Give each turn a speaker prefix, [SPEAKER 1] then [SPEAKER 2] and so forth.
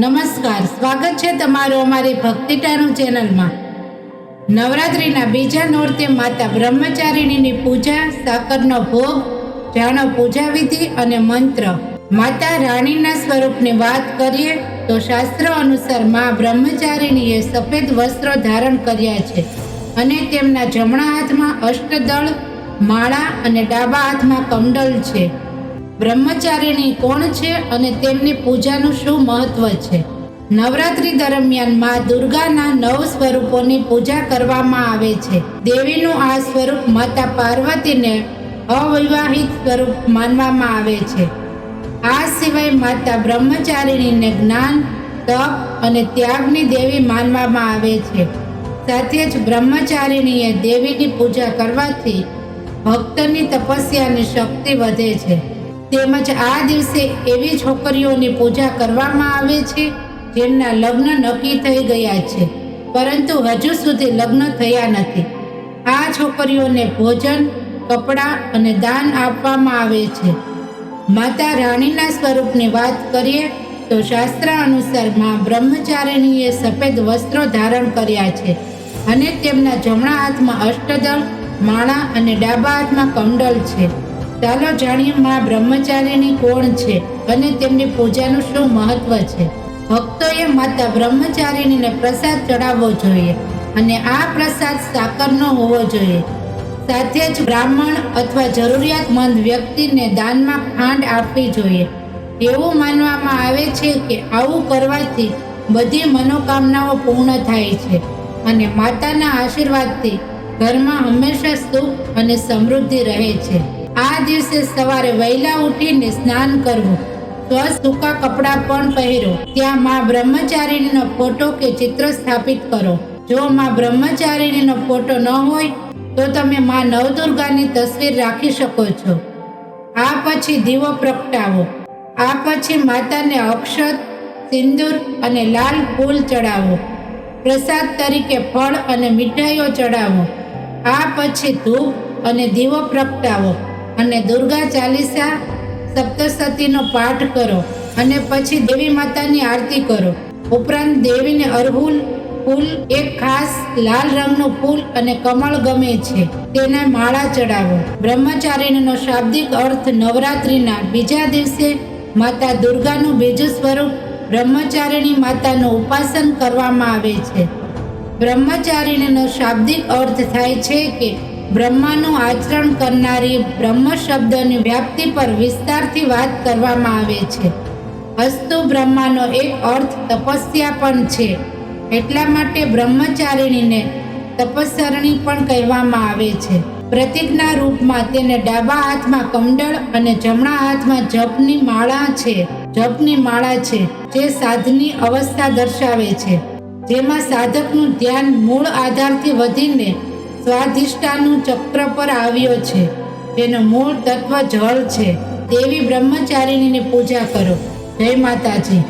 [SPEAKER 1] નમસ્કાર, સ્વાગત છે તમારું અમારી ભક્તિટાનું ચેનલમાં. નવરાત્રિના બીજા નોરતે માતા બ્રહ્મચારિણીની પૂજા, સાકરનો ભોગ, જાણો પૂજા વિધિ અને મંત્ર. માતા રાણીના સ્વરૂપની વાત કરીએ તો શાસ્ત્ર અનુસાર મા બ્રહ્મચારિણીએ સફેદ વસ્ત્રો ધારણ કર્યા છે અને તેમના જમણા હાથમાં અષ્ટદળ, માળા અને ડાબા હાથમાં કમંડલ છે. બ્રહ્મચારિણી કોણ છે અને તેમની પૂજાનું શું મહત્વ છે? નવરાત્રી દરમિયાનમાં દુર્ગાના નવ સ્વરૂપોની પૂજા કરવામાં આવે છે. દેવીનું આ સ્વરૂપ માતા પાર્વતીને અવિવાહિત સ્વરૂપ માનવામાં આવે છે. આ સિવાય માતા બ્રહ્મચારિણીને જ્ઞાન, તપ અને ત્યાગની દેવી માનવામાં આવે છે. સાથે જ બ્રહ્મચારિણીએ દેવીની પૂજા કરવાથી ભક્તની તપસ્યાની શક્તિ વધે છે. તેમજ આ દિવસે એવી છોકરીઓની પૂજા કરવામાં આવે છે, જેમના લગ્ન નક્કી થઈ ગયા છે, પરંતુ હજુ સુધી લગ્ન થયા નથી. આ છોકરીઓને ભોજન, કપડાં અને દાન આપવામાં આવે છે. માતા રાણીના સ્વરૂપની વાત કરીએ, તો શાસ્ત્ર અનુસારમાં બ્રહ્મચારિણીએ સફેદ વસ્ત્રો ધારણ કર્યા છે અને તેમના જમણા હાથમાં અષ્ટદળ, માળા અને ડાબા હાથમાં કંડલ છે. ચાલો જાણીએ માં બ્રહ્મચારિણી કોણ છે અને તેમની પૂજાનું શું મહત્વ છે. ભક્તોએ માતા બ્રહ્મચારિણીને પ્રસાદ ચડાવવો જોઈએ અને આ પ્રસાદ સાકરનો હોવો જોઈએ. સાથે જ બ્રાહ્મણ અથવા જરૂરિયાતમંદ વ્યક્તિને દાનમાં ખાંડ આપવી જોઈએ. એવું માનવામાં આવે છે કે આવું કરવાથી બધી મનોકામનાઓ પૂર્ણ થાય છે અને માતાના આશીર્વાદથી ઘરમાં હંમેશા સુખ અને સમૃદ્ધિ રહે છે. આ દિવસે સવારે વહેલા ઉઠીને સ્નાન કરવું. સ્વસ્થ સૂકા કપડાં પણ પહેરો. ત્યાં માં બ્રહ્મચારિણીનો ફોટો કે ચિત્ર સ્થાપિત કરો. જો માં બ્રહ્મચારિણીનો ફોટો ન હોય, તો તમે માં નવદુર્ગાની તસવીર રાખી શકો છો. આ પછી દીવો પ્રગટાવો. આ પછી માતાને અક્ષત, સિંદૂર અને લાલ ફૂલ ચડાવો. પ્રસાદ તરીકે ફળ અને મીઠાઈઓ ચડાવો. આ પછી ધૂપ અને દીવો પ્રગટાવો. અને દુર્ગા ચાલીસા સપ્તસતીનો પાઠ કરો અને પછી દેવી માતાની આરતી કરો. ઉપરાંત દેવીને અરહુલ ફૂલ, એક ખાસ લાલ રંગનું ફૂલ અને કમળ ગમે છે, તેને માળા ચડાવો. બ્રહ્મચારિણીનો શાબ્દિક અર્થ નવરાત્રિના બીજા દિવસે માતા દુર્ગાનું બીજું સ્વરૂપ બ્રહ્મચારિણી માતાનું ઉપાસન કરવામાં આવે છે. બ્રહ્મચારિણીનો શાબ્દિક અર્થ થાય છે કે બ્રહ્માનું આચરણ કરનારી બ્રહ્મ શબ્દની વ્યાપ્તિ પર વિસ્તારથી વાત કરવામાં આવે છે. અસ્તુ બ્રહ્માનો એક અર્થ તપસ્યા પણ છે. એટલા માટે બ્રહ્મચારિણીને તપસ્સરણી પણ કહેવામાં આવે છે. પ્રતિજ્ઞા રૂપમાં તેને ડાબા હાથમાં કમંડળ અને જમણા હાથમાં જપની માળા છે. જપની માળા છે, જે સાધની અવસ્થા દર્શાવે છે. જેમાં સાધકનું ધ્યાન મૂળ આધારથી વધીને સ્વાધિષ્ઠાનું ચક્ર પર આવ્યો છે. તેનું મૂળ તત્વ જળ છે. દેવી બ્રહ્મચારિણીની પૂજા કરો. જય માતાજી.